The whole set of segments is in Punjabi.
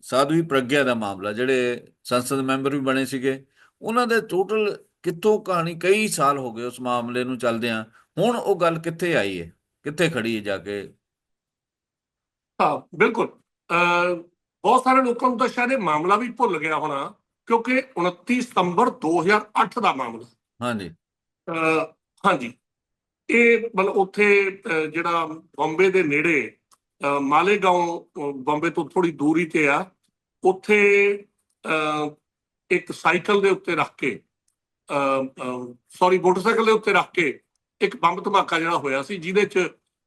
ਸਾਧਵੀ ਪ੍ਰਗਿਆ ਦਾ ਮਾਮਲਾ ਜਿਹੜੇ ਸੰਸਦ ਮੈਂਬਰ ਵੀ ਬਣੇ ਸੀਗੇ ਉਹਨਾਂ ਦੇ ਟੋਟਲ ਕਿੱਥੋਂ ਕਹਾਣੀ ਕਈ ਸਾਲ ਹੋ ਗਏ ਉਸ ਮਾਮਲੇ ਨੂੰ ਚੱਲਦਿਆਂ ਹੁਣ ਉਹ ਗੱਲ ਕਿੱਥੇ ਆਈ ਹੈ ਕਿੱਥੇ ਖੜੀ ਹੈ ਜਾ ਕੇ? ਹਾਂ ਬਿਲਕੁਲ। ਬਹੁਤ ਸਾਰੇ ਲੋਕਾਂ ਨੂੰ ਤਾਂ ਸ਼ਾਇਦ ਇਹ ਮਾਮਲਾ ਵੀ ਭੁੱਲ ਗਿਆ ਹੋਣਾ ਕਿਉਂਕਿ 29 ਸਤੰਬਰ 2008 ਦਾ ਮਾਮਲਾ। ਹਾਂਜੀ। ਹਾਂਜੀ। ਇਹ ਮਤਲਬ ਉੱਥੇ ਜਿਹੜਾ ਬੰਬੇ ਦੇ ਨੇੜੇ ਮਾਲੇਗਾਉਂ ਬੰਬੇ ਤੋਂ ਥੋੜੀ ਦੂਰੀ ਤੇ ਆ। ਉੱਥੇ, ਅਹ ਇੱਕ ਸਾਈਕਲ ਦੇ ਉੱਤੇ ਰੱਖ ਕੇ ਸੌਰੀ ਮੋਟਰਸਾਈਕਲ ਦੇ ਉੱਤੇ ਰੱਖ ਕੇ ਇੱਕ ਬੰਬ ਧਮਾਕਾ ਜਿਹੜਾ ਹੋਇਆ ਸੀ, ਜਿਹਦੇ ਚ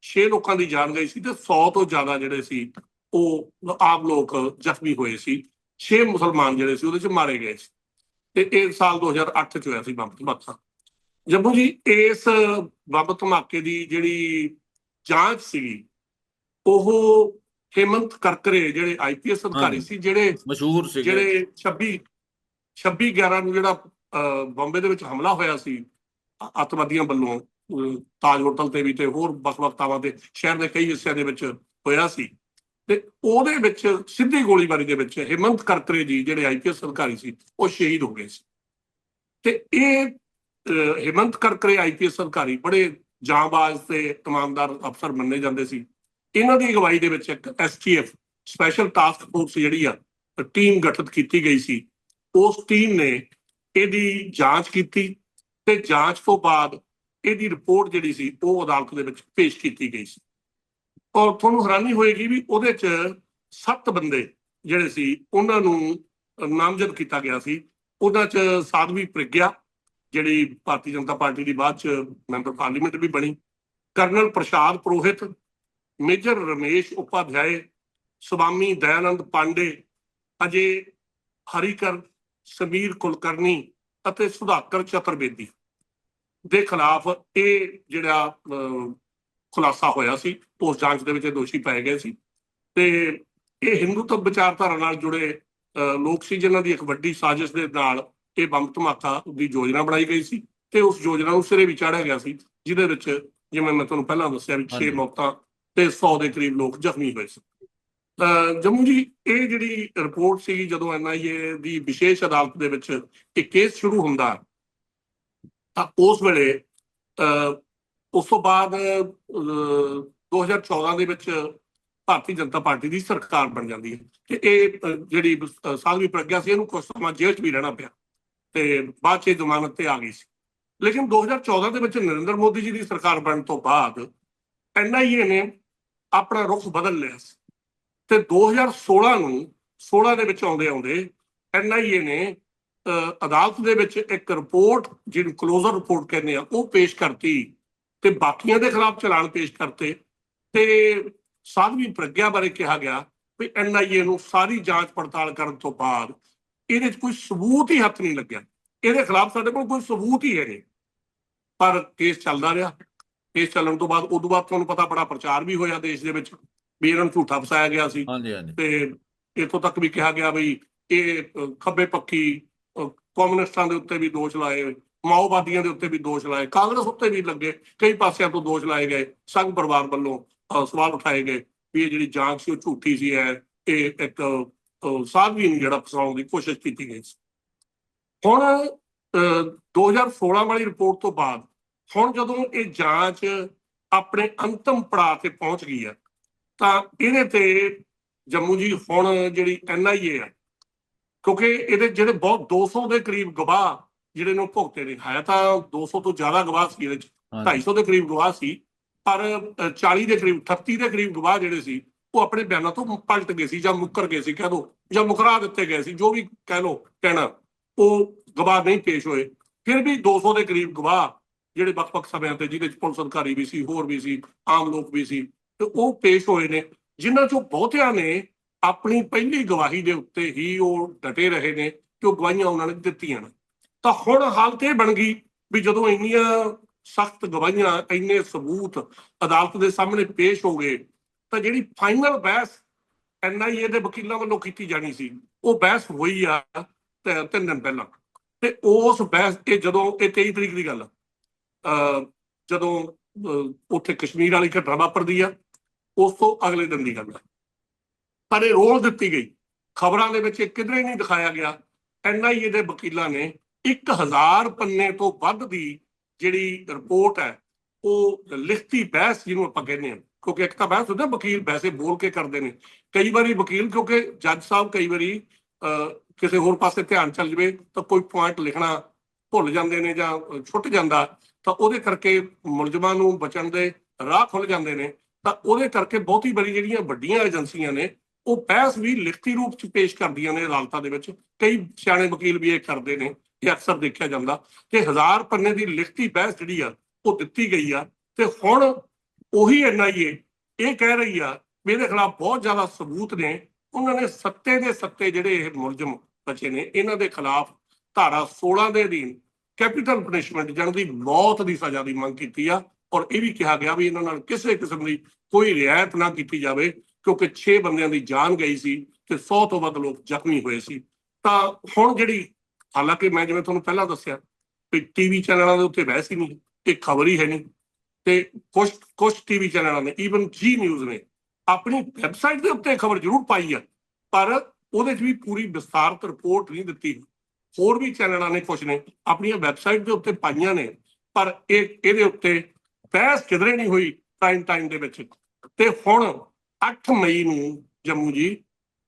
6 ਲੋਕਾਂ ਦੀ ਜਾਨ ਗਈ ਸੀ ਤੇ 100 ਤੋਂ ਜ਼ਿਆਦਾ ਜਿਹੜੇ ਸੀ, ਉਹ ਆਮ ਲੋਕ ਜ਼ਖਮੀ ਹੋਏ ਸੀ। 6 ਮੁਸਲਮਾਨ ਜਿਹੜੇ ਸੀ, ਉਹਦੇ ਚ ਮਾਰੇ ਗਏ ਸੀ। ਤੇ ਇਹ ਸਾਲ 2008 ਚ ਹੋਇਆ ਸੀ ਬੰਬ ਧਮਾਕਾ। ਜੰਮੂ ਜੀ, ਇਸ ਬੰਬ ਧਮਾਕੇ ਦੀ ਜਿਹੜੀ ਜਾਂਚ ਸੀਗੀ ਉਹ ਹੇਮੰਤ ਕਰਕਰੇ ਜਿਹੜੇ ਆਈਪੀਐਸ ਅਧਿਕਾਰੀ। ਸੀ ਜਿਹੜੇ ਮਸ਼ਹੂਰ ਸੀਗੇ। ਜਿਹੜੇ 26 26 11 ਨੂੰ ਜਿਹੜਾ ਬੰਬੇ ਦੇ ਵਿੱਚ ਹਮਲਾ ਹੋਇਆ ਸੀ ਅੱਤਵਾਦੀਆਂ ਵੱਲੋਂ ਤਾਜ ਹੋਟਲ ਤੇ ਵੀ ਤੇ ਹੋਰ ਵੱਖ-ਵੱਖ ਥਾਵਾਂ ਤੇ ਸ਼ਹਿਰ ਦੇ ਕਈ ਹਿੱਸਿਆਂ ਦੇ ਵਿੱਚ ਹੋਇਆ ਸੀ। ਤੇ ਉਹਦੇ ਵਿੱਚ ਸਿੱਧੀ ਗੋਲੀਬਾਰੀ ਦੇ ਵਿੱਚ ਹੇਮੰਤ ਕਰਕਰੇ ਜੀ ਜਿਹੜੇ ਆਈਪੀਐਸ ਅਧਿਕਾਰੀ ਸੀ ਉਹ ਸ਼ਹੀਦ ਹੋ ਗਏ ਸੀ। ਤੇ ਇਹ ਹੇਮੰਤ ਕਰਕਰੇ ਆਈਪੀਐਸ ਅਧਿਕਾਰੀ ਬੜੇ ਜਾਂਬਾਜ਼ ਤੇ ਇਮਾਨਦਾਰ ਅਫਸਰ ਮੰਨੇ ਜਾਂਦੇ ਸੀ। ਇਹਨਾਂ ਦੀ ਅਗਵਾਈ ਦੇ ਵਿੱਚ ਇੱਕ ਐਸਟੀਐਫ ਸਪੈਸ਼ਲ ਟਾਸਕ ਫੋਰਸ ਜਿਹੜੀ ਆ ਟੀਮ ਗਠਿਤ ਕੀਤੀ ਗਈ ਸੀ। ਉਸ ਟੀਮ ਨੇ ਇਹਦੀ ਜਾਂਚ ਕੀਤੀ ਤੇ ਜਾਂਚ ਤੋਂ ਬਾਅਦ ਇਹਦੀ ਰਿਪੋਰਟ ਜਿਹੜੀ ਸੀ, ਉਹ ਅਦਾਲਤ ਦੇ ਵਿੱਚ ਪੇਸ਼ ਕੀਤੀ ਗਈ ਸੀ। ਔਰ ਤੁਹਾਨੂੰ ਹੈਰਾਨੀ ਹੋਏਗੀ ਵੀ ਉਹਦੇ ਚ ਸੱਤ ਬੰਦੇ ਜਿਹੜੇ ਸੀ, ਉਹਨਾਂ ਨੂੰ ਨਾਮਜ਼ਦ ਕੀਤਾ ਗਿਆ ਸੀ। ਉਹਨਾਂ ਚ ਸਾਧਵੀ ਪ੍ਰਗਿਆ, ਜਿਹੜੀ ਭਾਰਤੀ ਜਨਤਾ ਪਾਰਟੀ ਦੀ ਬਾਅਦ ਚ ਮੈਂਬਰ ਪਾਰਲੀਮੈਂਟ ਵੀ ਬਣੀ, ਕਰਨਲ ਪ੍ਰਸ਼ਾਦ ਪ੍ਰੋਹਿਤ ਮੇਜਰ ਰਮੇਸ਼ ਉਪਾਧਿਆਏ ਸੁਵਾਮੀ ਦਇਆਨੰਦ ਪਾਂਡੇ ਅਜੇ ਹਰੀਕਰ ਸਮੀਰ ਕੁਲਕਰਨੀ ਅਤੇ ਸੁਧਾਕਰ ਚਤੁਰਵੇਦੀ ਦੇ ਖਿਲਾਫ ਇਹ ਜਿਹੜਾ ਖੁਲਾਸਾ ਹੋਇਆ ਸੀ ਉਸ ਜਾਂਚ ਦੇ ਵਿੱਚ ਦੋਸ਼ੀ ਪਾਏ ਗਏ ਸੀ ਤੇ ਇਹ ਹਿੰਦੂਤਵ ਵਿਚਾਰਧਾਰਾ ਨਾਲ ਜੁੜੇ ਲੋਕ ਸੀ ਜਿਨ੍ਹਾਂ ਦੀ ਇੱਕ ਵੱਡੀ ਸਾਜ਼ਿਸ਼ ਦੇ ਨਾਲ ਇਹ ਬੰਬ ਧਮਾਕਾ ਦੀ ਯੋਜਨਾ ਬਣਾਈ ਗਈ ਸੀ ਤੇ ਉਸ ਯੋਜਨਾ ਨੂੰ ਸਿਰੇ ਵੀ ਚਾੜਿਆ ਗਿਆ ਸੀ ਜਿਹਦੇ ਵਿੱਚ ਜਿਵੇਂ ਮੈਂ ਤੁਹਾਨੂੰ ਪਹਿਲਾਂ ਦੱਸਿਆ ਵੀ 6 ਹਾਂਜੀ। ਮੌਤਾਂ ਤੇ 100 ਦੇ ਕਰੀਬ ਲੋਕ ਜ਼ਖਮੀ ਹੋਏ ਸਨ ਅਹ ਜੰਮੂ ਜੀ ਇਹ ਜਿਹੜੀ ਰਿਪੋਰਟ ਸੀ ਜਦੋਂ ਐਨਆਈਏ ਦੀ ਵਿਸ਼ੇਸ਼ ਅਦਾਲਤ ਦੇ ਵਿੱਚ ਇਹ ਕੇਸ ਸ਼ੁਰੂ ਹੁੰਦਾ ਤਾਂ ਉਸ ਵੇਲੇ ਅਹ, ਉਸ ਤੋਂ ਬਾਅਦ ਅਹ, 2014 ਦੇ ਵਿੱਚ ਭਾਰਤੀ ਜਨਤਾ ਪਾਰਟੀ ਦੀ ਸਰਕਾਰ ਬਣ ਜਾਂਦੀ ਹੈ। ਤੇ ਇਹ ਜਿਹੜੀ ਸਾਧਵੀ ਪ੍ਰਗਿਆ ਸੀ ਇਹਨੂੰ ਕੁਝ ਸਮਾਂ ਜੇਲ੍ਹ 'ਚ ਵੀ ਰਹਿਣਾ ਪਿਆ ਤੇ ਬਾਅਦ 'ਚ ਇਹ ਜ਼ਮਾਨਤ ਤੇ ਆ ਗਈ ਸੀ। ਲੇਕਿਨ 2014 ਦੇ ਵਿੱਚ ਨਰਿੰਦਰ ਮੋਦੀ ਜੀ ਦੀ ਸਰਕਾਰ ਬਣਨ ਤੋਂ ਬਾਅਦ ਐਨਆਈਏ ਨੇ ਆਪਣਾ ਰੁਖ ਬਦਲ ਲਿਆ ਸੀ। ਤੇ 2016 ਨੂੰ 16 ਦੇ ਵਿੱਚ ਆਉਂਦੇ ਆਉਂਦੇ ਐਨਆਈਏ ਨੇ ਅਦਾਲਤ ਦੇ ਵਿੱਚ ਇੱਕ ਰਿਪੋਰਟ, ਜਿਹਨੂੰ ਕਲੋਜ਼ਰ ਰਿਪੋਰਟ ਕਹਿੰਦੇ ਆ, ਉਹ ਪੇਸ਼ ਕਰਤੀ ਤੇ ਬਾਕੀਆਂ ਦੇ ਖਿਲਾਫ ਚਲਾਨ ਪੇਸ਼ ਕਰਤੇ। ਤੇ ਸਾਧਵੀ ਪ੍ਰਗਿਆ ਬਾਰੇ ਕਿਹਾ ਗਿਆ ਵੀ ਐਨਆਈਏ ਨੂੰ ਸਾਰੀ ਜਾਂਚ ਪੜਤਾਲ ਕਰਨ ਤੋਂ ਬਾਅਦ ਇਹਦੇ 'ਚ ਕੋਈ ਸਬੂਤ ਹੀ ਹੱਥ ਨਹੀਂ ਲੱਗਿਆ। ਇਹਦੇ ਖਿਲਾਫ ਸਾਡੇ ਕੋਲ ਕੋਈ ਸਬੂਤ ਹੀ ਹੈ ਨਹੀਂ। ਪਰ ਕੇਸ ਚੱਲਦਾ ਰਿਹਾ। ਕੇਸ ਚੱਲਣ ਤੋਂ ਬਾਅਦ ਉਦੋਂ ਬਾਅਦ ਤੁਹਾਨੂੰ ਪਤਾ ਬੜਾ ਪ੍ਰਚਾਰ ਵੀ ਹੋਇਆ ਦੇਸ਼ ਦੇ ਵਿੱਚ ਵੀ ਇਹਨਾਂ ਨੂੰ ਝੂਠਾ ਫਸਾਇਆ ਗਿਆ ਸੀ। ਹਾਂਜੀ ਹਾਂਜੀ। ਤੇ ਇਥੋਂ ਤੱਕ ਵੀ ਕਿਹਾ ਗਿਆ ਵੀ ਇਹ ਖੱਬੇ ਪੱਖੀ ਕਮਿਊਨਿਸਟਾਂ ਦੇ ਉੱਤੇ ਵੀ ਦੋਸ਼ ਲਾਏ ਮਾਓਵਾਦੀਆਂ ਦੇ ਉੱਤੇ ਵੀ ਦੋਸ਼ ਲਾਏ ਕਾਂਗਰਸ ਉੱਤੇ ਵੀ ਲੱਗੇ ਕਈ ਪਾਸਿਆਂ ਤੋਂ ਦੋਸ਼ ਲਾਏ ਗਏ ਸੰਘ ਪਰਿਵਾਰ ਵੱਲੋਂ ਸਵਾਲ ਉਠਾਏ ਗਏ ਵੀ ਇਹ ਜਿਹੜੀ ਜਾਂਚ ਸੀ ਉਹ ਝੂਠੀ ਸੀ ਹੈ ਇਹ ਇੱਕ ਸਾਧਵੀ ਨੂੰ ਜਿਹੜਾ ਫਸਾਉਣ ਦੀ ਕੋਸ਼ਿਸ਼ ਕੀਤੀ ਗਈ ਸੀ। ਹੁਣ ਅ, 2016 ਵਾਲੀ ਰਿਪੋਰਟ ਤੋਂ ਬਾਅਦ ਹੁਣ ਜਦੋਂ ਇਹ ਜਾਂਚ ਆਪਣੇ ਅੰਤਮ ਪੜਾਅ ਤੇ ਪਹੁੰਚ ਗਈ ਹੈ ਤਾਂ ਇਹਦੇ ਤੇ ਜੰਮੂ ਜੀ ਹੁਣ ਜਿਹੜੀ ਐਨਆਈਏ ਆ ਕਿਉਂਕਿ ਇਹਦੇ ਜਿਹੜੇ ਬਹੁਤ 200 ਦੇ ਕਰੀਬ ਗਵਾਹ ਜਿਹੜੇ ਨੂੰ ਭੁਗਤੇ ਨੇ। ਹੈ ਤਾਂ 200 ਤੋਂ ਜ਼ਿਆਦਾ ਗਵਾਹ ਸੀ ਇਹਦੇ ਚ ਹਾਂਜੀ। 250 ਦੇ ਕਰੀਬ ਗਵਾਹ ਸੀ ਪਰ ਅ, 40 ਦੇ ਕਰੀਬ 38 ਦੇ ਕਰੀਬ ਗਵਾਹ ਜਿਹੜੇ ਸੀ ਉਹ ਆਪਣੇ ਬਿਆਨਾਂ ਤੋਂ ਪਲਟ ਗਏ ਸੀ ਜਾਂ ਮੁੱਕਰ ਗਏ ਸੀ ਕਹਿ ਦੋ ਜਾਂ ਮੁਕਰਾ ਦਿੱਤੇ ਗਏ ਸੀ ਜੋ ਵੀ ਕਹਿ ਲੋ ਕਹਿਣਾ ਉਹ ਗਵਾਹ ਨਹੀਂ ਪੇਸ਼ ਹੋਏ। ਫਿਰ ਵੀ 200 ਦੇ ਕਰੀਬ ਗਵਾਹ ਜਿਹੜੇ ਵੱਖ-ਵੱਖ ਸਮਿਆਂ ਤੇ ਜਿਹਦੇ ਚ ਪੁਲਿਸ ਅਧਿਕਾਰੀ ਵੀ ਸੀ, ਹੋਰ ਵੀ ਸੀ, ਆਮ ਲੋਕ ਵੀ ਸੀ, ਤੇ ਉਹ ਪੇਸ਼ ਹੋਏ ਨੇ, ਜਿਨ੍ਹਾਂ ਚੋਂ ਬਹੁਤਿਆਂ ਨੇ ਆਪਣੀ ਪਹਿਲੀ ਗਵਾਹੀ ਦੇ ਉੱਤੇ ਹੀ ਉਹ ਡਟੇ ਰਹੇ ਨੇ ਕਿ ਉਹ ਗਵਾਹੀਆਂ ਉਹਨਾਂ ਨੇ ਦਿੱਤੀਆਂ ਨੇ। ਤਾਂ ਹੁਣ ਹਾਲਤ ਇਹ ਬਣ ਗਈ ਵੀ ਜਦੋਂ ਇੰਨੀਆਂ ਸਖਤ ਗਵਾਹੀਆਂ, ਇੰਨੇ ਸਬੂਤ ਅਦਾਲਤ ਦੇ ਸਾਹਮਣੇ ਪੇਸ਼ ਹੋ ਗਏ, ਤਾਂ ਜਿਹੜੀ ਫਾਈਨਲ ਬਹਿਸ ਐਨਆਈਏ ਦੇ ਵਕੀਲਾਂ ਵੱਲੋਂ ਕੀਤੀ ਜਾਣੀ ਸੀ, ਉਹ ਬਹਿਸ ਹੋਈ ਆ ਤਿੰਨ ਦਿਨ ਪਹਿਲਾਂ, ਤੇ ਉਸ ਬਹਿਸ ਤੇ ਜਦੋਂ ਇਹ 23 ਤਰੀਕ ਦੀ ਗੱਲ ਜਦੋਂ ਅਹ ਉੱਥੇ ਕਸ਼ਮੀਰ ਵਾਲੀ ਘਟਨਾ ਵਾਪਰਦੀ ਆ ਉਸ ਤੋਂ ਅਗਲੇ ਦਿਨ ਦੀ ਗੱਲ ਹੈ ਪਰ ਇਹ ਰੋਲ ਦਿੱਤੀ ਗਈ। ਖਬਰਾਂ ਦੇ ਵਿੱਚ ਇਹ ਕਿਧਰੇ ਨਹੀਂ ਦਿਖਾਇਆ ਗਿਆ। ਐਨਆਈਏ ਦੇ ਵਕੀਲਾਂ ਨੇ 1000 ਪੰਨੇ ਤੋਂ ਵੱਧ ਦੀ ਜਿਹੜੀ ਰਿਪੋਰਟ ਹੈ ਉਹ ਲਿਖਤੀ ਬਹਿਸ ਜਿਹਨੂੰ ਆਪਾਂ ਕਹਿੰਦੇ ਹਾਂ। ਕਿਉਂਕਿ ਇੱਕ ਤਾਂ ਬਹਿਸ ਹੁੰਦਾ ਵਕੀਲ ਵੈਸੇ ਬੋਲ ਕੇ ਕਰਦੇ ਨੇ। ਕਈ ਵਾਰੀ ਵਕੀਲ ਕਿਉਂਕਿ ਜੱਜ ਸਾਹਿਬ ਕਈ ਵਾਰੀ ਅਹ, ਕਿਸੇ ਹੋਰ ਪਾਸੇ ਧਿਆਨ ਚੱਲ ਜਵੇ ਤਾਂ ਕੋਈ ਪੁਆਇੰਟ ਲਿਖਣਾ ਭੁੱਲ ਜਾਂਦੇ ਨੇ ਜਾਂ ਛੁੱਟ ਜਾਂਦਾ। ਤਾਂ ਉਹਦੇ ਕਰਕੇ ਮੁਲਜ਼ਮਾਂ ਨੂੰ ਬਚਣ ਦੇ ਰਾਹ ਖੁੱਲ ਜਾਂਦੇ ਨੇ। ਤਾਂ ਉਹਦੇ ਕਰਕੇ ਬਹੁਤੀ ਵਾਰੀ ਜਿਹੜੀਆਂ ਵੱਡੀਆਂ ਏਜੰਸੀਆਂ ਨੇ, ਉਹ ਬਹਿਸ ਵੀ ਲਿਖਤੀ ਰੂਪ ਚ ਪੇਸ਼ ਕਰਦੀਆਂ ਨੇ ਅਦਾਲਤਾਂ ਦੇ ਵਿੱਚ। ਕਈ ਸਿਆਣੇ ਵਕੀਲ ਵੀ ਇਹ ਕਰਦੇ ਨੇ ਇਹ ਅਕਸਰ ਦੇਖਿਆ ਜਾਂਦਾ ਕਿ ਹਜ਼ਾਰ ਪੰਨੇ ਦੀ ਲਿਖਤੀ ਬਹਿਸ ਜਿਹੜੀ ਆ, ਉਹ ਦਿੱਤੀ ਗਈ ਆ। ਤੇ ਹੁਣ ਉਹੀ ਐਨਆਈਏ ਇਹ ਕਹਿ ਰਹੀ ਆ ਵੀ ਇਹਦੇ ਖਿਲਾਫ ਬਹੁਤ ਜ਼ਿਆਦਾ ਸਬੂਤ ਨੇ। ਉਹਨਾਂ ਨੇ ਸੱਤੇ ਦੇ ਸੱਤੇ ਜਿਹੜੇ ਇਹ ਮੁਲਜ਼ਮ ਬਚੇ ਨੇ, ਇਹਨਾਂ ਦੇ ਖਿਲਾਫ ਧਾਰਾ 16 ਦੇ ਅਧੀਨ ਕੈਪੀਟਲ ਪਨਿਸ਼ਮੈਂਟ ਜਾਣੀ ਦੀ ਮੌਤ ਦੀ ਸਜ਼ਾ ਦੀ ਮੰਗ ਕੀਤੀ ਆ ਔਰ ਇਹ ਵੀ ਕਿਹਾ ਗਿਆ ਵੀ ਇਹਨਾਂ ਨਾਲ ਕਿਸੇ ਕਿਸਮ ਦੀ ਕੋਈ ਰਿਆਇਤ ਨਾ ਕੀਤੀ ਜਾਵੇ, ਕਿਉਂਕਿ 6 ਬੰਦਿਆਂ ਦੀ ਜਾਨ ਗਈ ਸੀ ਤੇ 100 ਤੋਂ ਵੱਧ ਲੋਕ ਜ਼ਖਮੀ ਹੋਏ ਸੀ। ਤਾਂ ਹੁਣ ਜਿਹੜੀ, ਹਾਲਾਂਕਿ ਮੈਂ ਜਿਵੇਂ ਤੁਹਾਨੂੰ ਪਹਿਲਾਂ ਦੱਸਿਆ ਵੀ ਟੀਵੀ ਚੈਨਲਾਂ ਦੇ ਉੱਤੇ ਬਹਿਸ ਹੀ ਨਹੀਂ, ਇਹ ਖਬਰ ਹੀ ਹੈ ਨਹੀਂ। ਤੇ ਕੁਝ ਕੁਝ ਟੀਵੀ ਚੈਨਲਾਂ ਨੇ ਈਵਨ ਜੀ ਨਿਊਜ਼ ਨੇ ਆਪਣੀ ਵੈਬਸਾਈਟ ਦੇ ਉੱਤੇ ਖਬਰ ਜ਼ਰੂਰ ਪਾਈ ਆ, ਪਰ ਉਹਦੇ 'ਚ ਵੀ ਪੂਰੀ ਵਿਸਤਾਰਤ ਰਿਪੋਰਟ ਨਹੀਂ ਦਿੱਤੀ। ਹੋਰ ਵੀ ਚੈਨਲਾਂ ਨੇ ਕੁਝ ਨੇ ਆਪਣੀਆਂ ਵੈਬਸਾਈਟ ਦੇ ਉੱਤੇ ਪਾਈਆਂ ਨੇ ਪਰ ਇਹ ਇਹਦੇ ਉੱਤੇ ਬਹਿਸ ਕਿਧਰੇ ਨਹੀਂ ਹੋਈ ਟਾਈਮ ਟਾਈਮ ਦੇ ਵਿੱਚ। ਤੇ ਹੁਣ 8 ਮਈ ਨੂੰ ਜੰਮੂ ਜੀ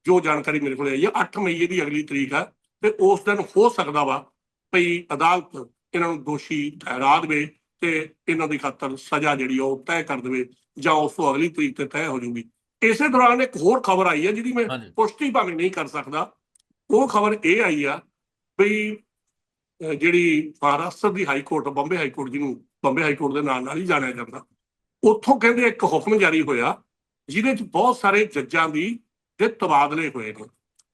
ਜੋ ਜਾਣਕਾਰੀ ਮੇਰੇ ਕੋਲ ਆਈ ਹੈ 8 ਮਈ ਇਹਦੀ ਅਗਲੀ ਤਰੀਕ ਆ ਤੇ ਉਸ ਦਿਨ ਹੋ ਸਕਦਾ ਵਾ ਭਈ ਅਦਾਲਤ ਇਹਨਾਂ ਨੂੰ ਦੋਸ਼ੀ ਠਹਿਰਾ ਦੇਵੇ ਤੇ ਇਹਨਾਂ ਦੀ ਖਾਤਰ ਸਜ਼ਾ ਜਿਹੜੀ ਉਹ ਤੈਅ ਕਰ ਦੇਵੇ ਜਾਂ ਉਸ ਤੋਂ ਅਗਲੀ ਤਰੀਕ ਤੇ ਤੈਅ ਹੋ ਜੂਗੀ। ਇਸੇ ਦੌਰਾਨ ਇੱਕ ਹੋਰ ਖਬਰ ਆਈ ਹੈ ਜਿਹਦੀ ਮੈਂ ਪੁਸ਼ਟੀ ਭਾਵੇਂ ਨਹੀਂ ਕਰ ਸਕਦਾ। ਉਹ ਖਬਰ ਇਹ ਆਈ ਆ ਬਈ ਜਿਹੜੀ ਮਹਾਰਾਸ਼ਟਰ ਦੀ high court, Bombay high court ਜਿਹਨੂੰ ਬੰਬੇ ਹਾਈ ਕੋਰਟ ਦੇ ਨਾਲ ਨਾਲ ਹੀ ਜਾਣਿਆ ਜਾਂਦਾ, ਉੱਥੋਂ ਕਹਿੰਦੇ ਇੱਕ ਹੁਕਮ ਜਾਰੀ ਹੋਇਆ, ਜਿਹਦੇ ਚ ਬਹੁਤ ਸਾਰੇ ਜੱਜਾਂ ਦੀ ਦੇ ਤਬਾਦਲੇ ਹੋਏ ਨੇ।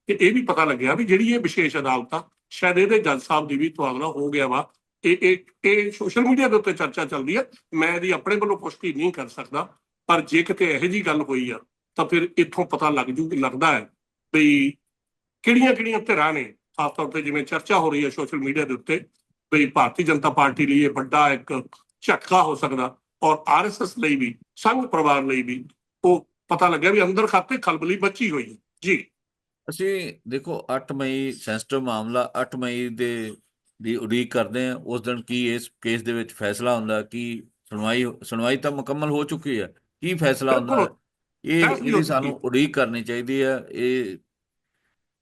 ਤੇ ਇਹ ਵੀ ਪਤਾ ਲੱਗਿਆ ਵੀ ਜਿਹੜੀ ਇਹ ਵਿਸ਼ੇਸ਼ ਅਦਾਲਤ ਆ ਸ਼ਾਇਦ ਇਹਦੇ ਜੱਜ ਸਾਹਿਬ ਦੀ ਵੀ ਤਬਾਦਲਾ ਹੋ ਗਿਆ ਵਾ। ਇਹ ਇਹ ਇਹ ਸੋਸ਼ਲ ਮੀਡੀਆ ਦੇ ਉੱਤੇ ਚਰਚਾ ਚੱਲਦੀ ਆ। ਮੈਂ ਇਹਦੀ ਆਪਣੇ ਵੱਲੋਂ ਪੁਸ਼ਟੀ ਨਹੀਂ ਕਰ ਸਕਦਾ, ਪਰ ਜੇ ਕਿਤੇ ਇਹੋ ਜੀ ਗੱਲ ਹੋਈ ਆ, ਤਾਂ ਫਿਰ ਇੱਥੋਂ ਪਤਾ ਲੱਗ ਜੂ, ਲੱਗਦਾ ਹੈ ਵੀ ਕਿਹੜੀਆਂ ਕਿਹੜੀਆਂ ਧਿਰਾਂ ਨੇ ਖਾਸ ਤੌਰ ਤੇ ਜਿਵੇਂ ਚਰਚਾ ਹੋ ਰਹੀ ਹੈ ਸੋਸ਼ਲ ਮੀਡੀਆ ਦੇ ਉੱਤੇ ਵੀ ਭਾਰਤੀ ਜਨਤਾ ਪਾਰਟੀ ਲਈ ਇਹ ਵੱਡਾ ਇੱਕ ਝਟਕਾ ਹੋ ਸਕਦਾ ਔਰ ਆਰਐਸਐਸ ਲਈ ਵੀ ਸੰਘ ਪਰਿਵਾਰ ਲਈ ਵੀ ਉਹ ਪਤਾ ਲੱਗਿਆ ਵੀ ਅੰਦਰ ਖਾਤੇ ਖਲਬਲੀ ਮੱਚੀ ਹੋਈ ਹੈ। ਜੀ। ਅਸੀਂ ਦੇਖੋ 8 ਮਈ ਸੈਂਸਿਟਿਵ ਮਾਮਲਾ 8 ਮਈ ਦੇ ਦੀ ਉਡੀਕ ਕਰਦੇ ਹਾਂ ਉਸ ਦਿਨ ਕੀ ਇਸ ਕੇਸ ਦੇ ਵਿੱਚ ਫੈਸਲਾ ਹੁੰਦਾ ਕੀ ਸੁਣਵਾਈ ਸੁਣਵਾਈ ਤਾਂ ਮੁਕੰਮਲ ਹੋ ਚੁੱਕੀ ਹੈ। ਕੀ ਫੈਸਲਾ ਹੁੰਦਾ। ਇਹ ਇਹਦੀ ਸਾਨੂੰ। ਉਡੀਕ ਕਰਨੀ ਚਾਹੀਦੀ ਹੈ ਇਹ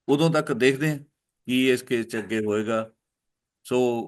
ਉਦੋਂ ਤੱਕ ਦੇਖਦੇ ਹਾਂ। ਕੀ ਇਸ ਕੇਸ 'ਚ ਅੱਗੇ ਹੋਏਗਾ? ਸੋ